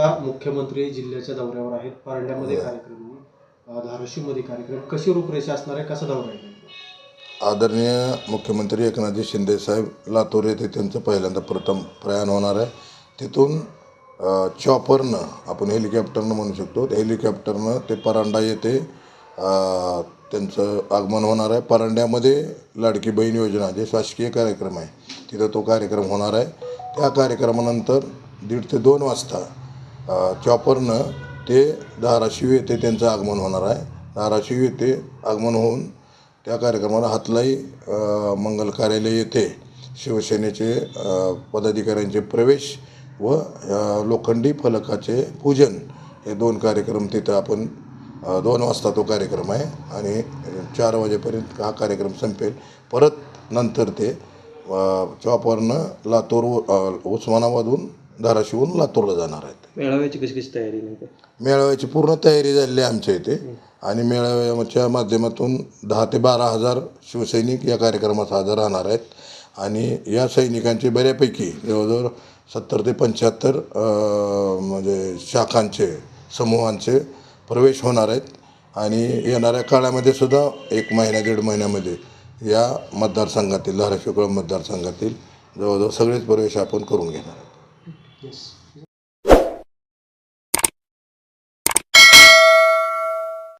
सध्या मुख्यमंत्री जिल्ह्याच्या दौऱ्यावर आहेत. परंड्यामध्ये कार्यक्रम अं, धाराशिवमध्ये कार्यक्रम. कशी रूपरेषा असणार आहे? कसा दौरा आहे? आदरणीय मुख्यमंत्री एकनाथजी शिंदे साहेब लातूर येथे त्यांचं पहिल्यांदा प्रथम प्रयाण होणार आहे. तिथून चॉपरनं आपण हेलिकॉप्टरनं म्हणू शकतो. हेलिकॉप्टरनं ते परांडा येथे त्यांचं आगमन होणार आहे. परांड्यामध्ये लाडकी बहीण योजना जे शासकीय कार्यक्रम आहे तिथं तो कार्यक्रम होणार आहे. त्या कार्यक्रमानंतर दीड ते दोन वाजता चॉपरनं ते धाराशिव येथे त्यांचं आगमन होणार आहे. धाराशिव येथे आगमन होऊन त्या कार्यक्रमाला हातलाई मंगल कार्यालय येथे शिवसेनेचे पदाधिकाऱ्यांचे प्रवेश व लोखंडी फलकाचे पूजन हे दोन कार्यक्रम तिथं आपण दोन वाजता तो कार्यक्रम आहे आणि चार वाजेपर्यंत हा कार्यक्रम संपेल. परत नंतर ते चॉपरनं लातूर उस्मानाबादहून धाराशिवहून लातूरला जाणार आहेत. मेळाव्याची कशी कशी तयारी मेळाव्याची पूर्ण तयारी झालेली आहे आमच्या इथे. आणि मेळाव्याच्या माध्यमातून दहा ते बारा हजार शिवसैनिक या कार्यक्रमात हजर राहणार आहेत. आणि या सैनिकांचे बऱ्यापैकी जवळजवळ सत्तर ते पंच्याहत्तर म्हणजे शाखांचे समूहांचे प्रवेश होणार आहेत. आणि येणाऱ्या काळामध्ये सुद्धा एक महिन्या दीड महिन्यामध्ये या मतदारसंघातील धाराशिव मतदारसंघातील जवळजवळ सगळेच प्रवेश आपण करून घेणार आहोत. Yes.